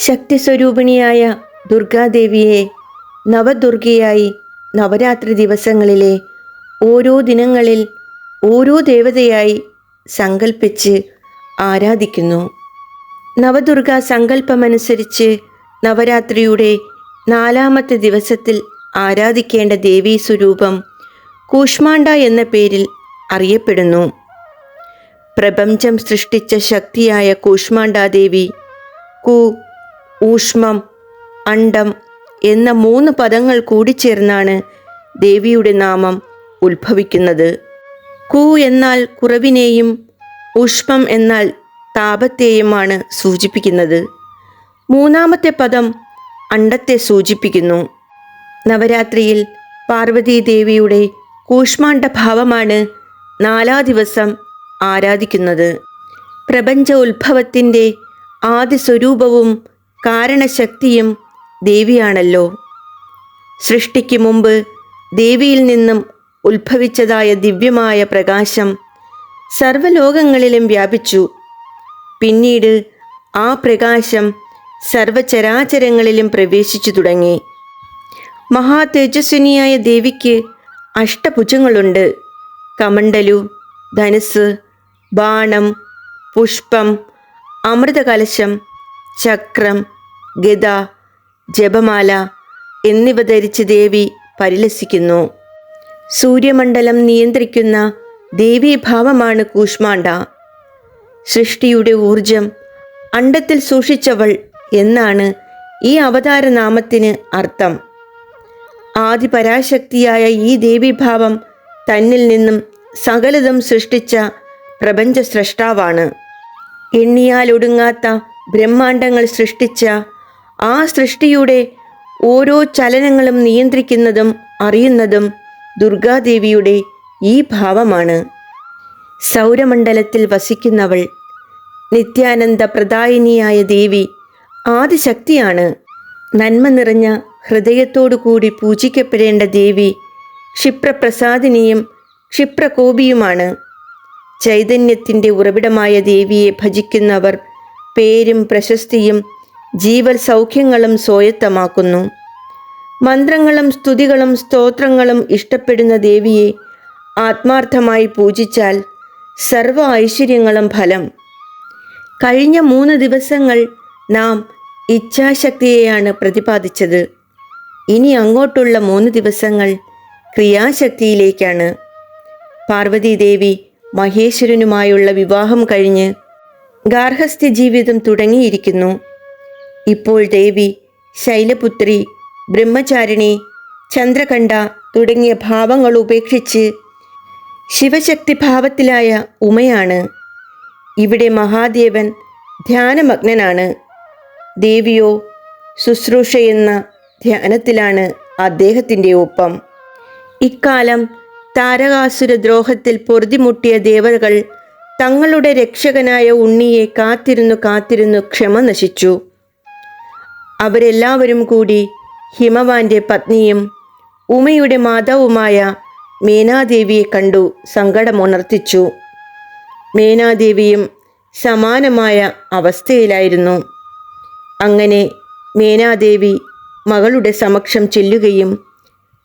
ശക്തിസ്വരൂപിണിയായ ദുർഗാദേവിയെ നവദുർഗയായി നവരാത്രി ദിവസങ്ങളിലെ ഓരോ ദിനങ്ങളിൽ ഓരോ ദേവതയായി സങ്കൽപ്പിച്ച് ആരാധിക്കുന്നു. നവദുർഗ സങ്കല്പമനുസരിച്ച് നവരാത്രിയുടെ നാലാമത്തെ ദിവസത്തിൽ ആരാധിക്കേണ്ട ദേവീ സ്വരൂപം കൂഷ്മാണ്ട എന്ന പേരിൽ അറിയപ്പെടുന്നു. പ്രപഞ്ചം സൃഷ്ടിച്ച ശക്തിയായ കൂഷ്മാണ്ടാദേവി കു ഊഷ്മം അണ്ടം എന്ന മൂന്ന് പദങ്ങൾ കൂടിച്ചേർന്നാണ് ദേവിയുടെ നാമം ഉത്ഭവിക്കുന്നത്. കൂ എന്നാൽ കുറവിനെയും ഊഷ്മം എന്നാൽ താപത്തെയുമാണ് സൂചിപ്പിക്കുന്നത്. മൂന്നാമത്തെ പദം അണ്ടത്തെ സൂചിപ്പിക്കുന്നു. നവരാത്രിയിൽ പാർവതീ ദേവിയുടെ കൂഷ്മാണ്ഡ ഭാവമാണ് നാലാ ദിവസം ആരാധിക്കുന്നത്. പ്രപഞ്ച ഉത്ഭവത്തിന്റെ ആദ്യ സ്വരൂപവും കാരണശക്തിയും ദേവിയാണല്ലോ. സൃഷ്ടിക്ക് മുമ്പ് ദേവിയിൽ നിന്നും ഉത്ഭവിച്ചതായ ദിവ്യമായ പ്രകാശം സർവലോകങ്ങളിലും വ്യാപിച്ചു. പിന്നീട് ആ പ്രകാശം സർവചരാചരങ്ങളിലും പ്രവേശിച്ചു തുടങ്ങി. മഹാതേജസ്വിനിയായ ദേവിക്ക് അഷ്ടഭുജങ്ങളുണ്ട്. കമണ്ടലു ധനുസ് ബാണം പുഷ്പം അമൃതകലശം ചക്രം ഗദ ജപമാല എന്നിവ ധരിച്ച് ദേവി പരിലസിക്കുന്നു. സൂര്യമണ്ഡലം നിയന്ത്രിക്കുന്ന ദേവീഭാവമാണ് കൂഷ്മാണ്ട സൃഷ്ടിയുടെ ഊർജം അണ്ടത്തിൽ സൂക്ഷിച്ചവൾ എന്നാണ് ഈ അവതാരനാമത്തിന് അർത്ഥം. ആദിപരാശക്തിയായ ഈ ദേവീഭാവം തന്നിൽ നിന്നും സകലതും സൃഷ്ടിച്ച പ്രപഞ്ച സ്രഷ്ടാവാണ് എണ്ണിയാലൊടുങ്ങാത്ത ബ്രഹ്മാണ്ടങ്ങൾ സൃഷ്ടിച്ച ആ സൃഷ്ടിയുടെ ഓരോ ചലനങ്ങളും നിയന്ത്രിക്കുന്നതും അറിയുന്നതും ദുർഗാദേവിയുടെ ഈ ഭാവമാണ്. സൗരമണ്ഡലത്തിൽ വസിക്കുന്നവൾ നിത്യാനന്ദ പ്രദായിനിയായ ദേവി ആദിശക്തിയാണ്. നന്മ നിറഞ്ഞ ഹൃദയത്തോടു കൂടി പൂജിക്കപ്പെടേണ്ട ദേവി ക്ഷിപ്രപ്രസാദിനിയും ക്ഷിപ്രകോപിയുമാണ്. ചൈതന്യത്തിന്റെ ഉറവിടമായ ദേവിയെ ഭജിക്കുന്നവർ പേരും പ്രശസ്തിയും ജീവൽ സൗഖ്യങ്ങളും സ്വായത്തമാക്കുന്നു. മന്ത്രങ്ങളും സ്തുതികളും സ്തോത്രങ്ങളും ഇഷ്ടപ്പെടുന്ന ദേവിയെ ആത്മാർത്ഥമായി പൂജിച്ചാൽ സർവ ഐശ്വര്യങ്ങളും ഫലം. കഴിഞ്ഞ മൂന്ന് ദിവസങ്ങൾ നാം ഇച്ഛാശക്തിയെയാണ് പ്രതിപാദിച്ചത്. ഇനി അങ്ങോട്ടുള്ള മൂന്ന് ദിവസങ്ങൾ ക്രിയാശക്തിയിലേക്കാണ്. പാർവതീദേവി മഹേശ്വരനുമായുള്ള വിവാഹം കഴിഞ്ഞ് ഗാർഹസ്ഥ്യ ജീവിതം തുടങ്ങിയിരിക്കുന്നു. ഇപ്പോൾ ദേവി ശൈലപുത്രി ബ്രഹ്മചാരിണി ചന്ദ്രകണ്ഠ തുടങ്ങിയ ഭാവങ്ങൾ ഉപേക്ഷിച്ച് ശിവശക്തി ഭാവത്തിലായ ഉമയാണ്. ഇവിടെ മഹാദേവൻ ധ്യാനമഗ്നനാണ്. ദേവിയോ ശുശ്രൂഷ എന്ന ധ്യാനത്തിലാണ് അദ്ദേഹത്തിന്റെ ഒപ്പം. ഇക്കാലം താരകാസുര ദ്രോഹത്തിൽ പൊറുതിമുട്ടിയ ദേവതകൾ തങ്ങളുടെ രക്ഷകനായ ഉണ്ണിയെ കാത്തിരുന്നു കാത്തിരുന്നു ക്ഷമ നശിച്ചു. അവരെല്ലാവരും കൂടി ഹിമവാന്റെ പത്നിയും ഉമയുടെ മാതാവുമായ മേനാദേവിയെ കണ്ടു സങ്കടമുണർത്തിച്ചു. മേനാദേവിയും സമാനമായ അവസ്ഥയിലായിരുന്നു. അങ്ങനെ മേനാദേവി മകളുടെ സമക്ഷം ചെല്ലുകയും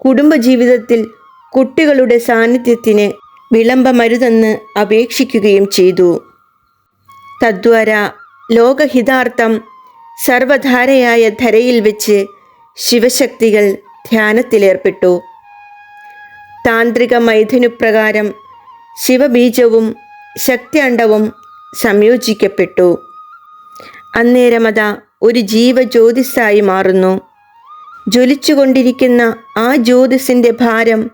കുടുംബജീവിതത്തിൽ കുട്ടികളുടെ സാന്നിധ്യത്തിന് വിളംബമരുതെന്ന് അപേക്ഷിക്കുകയും ചെയ്തു. തദ്വാര ലോകഹിതാർത്ഥം സർവധാരയായ ധരയിൽ വെച്ച് ശിവശക്തികൾ ധ്യാനത്തിലേർപ്പെട്ടു. താന്ത്രിക മൈഥുനുപ്രകാരം ശിവബീജവും ശക്തിയണ്ടവും സംയോജിക്കപ്പെട്ടു. അന്നേരമത ഒരു ജീവജ്യോതിസായി മാറുന്നു. ജ്വലിച്ചുകൊണ്ടിരിക്കുന്ന ആ ജ്യോതിസിന്റെ ഭാരം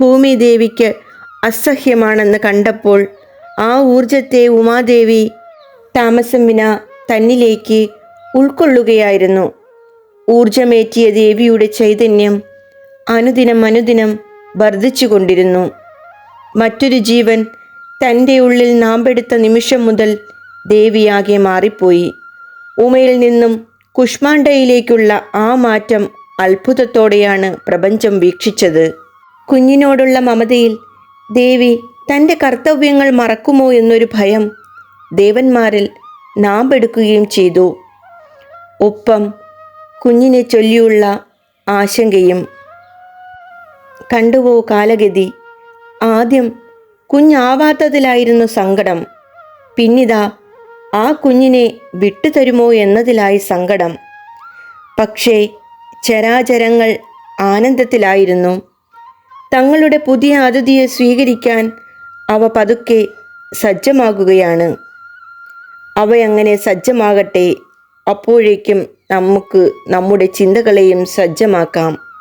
ഭൂമിദേവിക്ക് അസഹ്യമാണെന്ന് കണ്ടപ്പോൾ ആ ഊർജത്തെ ഉമാദേവി താമസം വിന തന്നിലേക്ക് ഉൾക്കൊള്ളുകയായിരുന്നു. ഊർജമേറ്റിയ ദേവിയുടെ ചൈതന്യം അനുദിനം അനുദിനം വർദ്ധിച്ചുകൊണ്ടിരുന്നു. മറ്റൊരു ജീവൻ തന്റെ ഉള്ളിൽ നാമ്പെടുത്ത നിമിഷം മുതൽ ദേവിയാകെ മാറിപ്പോയി. ഉമയിൽ നിന്നും കുഷ്മാണ്ടയിലേക്കുള്ള ആ മാറ്റം അത്ഭുതത്തോടെയാണ് പ്രപഞ്ചം വീക്ഷിച്ചത്. കുഞ്ഞിനോടുള്ള മമതയിൽ ദേവി തന്റെ കർത്തവ്യങ്ങൾ മറക്കുമോ എന്നൊരു ഭയം ദേവന്മാരിൽ നാം നാമ്പെടുക്കുകയും ചെയ്തു. ഒപ്പം കുഞ്ഞിനെ ചൊല്ലിയുള്ള ആശങ്കയും കണ്ടുവോ കാലഗതി? ആദ്യം കുഞ്ഞാവാത്തതിലായിരുന്നു സങ്കടം. പിന്നിതാ ആ കുഞ്ഞിനെ വിട്ടുതരുമോ എന്നതിലായി സങ്കടം. പക്ഷേ ചരാചരങ്ങൾ ആനന്ദത്തിലായിരുന്നു. തങ്ങളുടെ പുതിയ അതിഥിയെ സ്വീകരിക്കാൻ അവ പതുക്കെ സജ്ജമാകുകയാണ്. അവയങ്ങനെ സജ്ജമാകട്ടെ അപ്പോഴേക്കും നമുക്ക് നമ്മുടെ ചിന്തകളെയും സജ്ജമാക്കാം.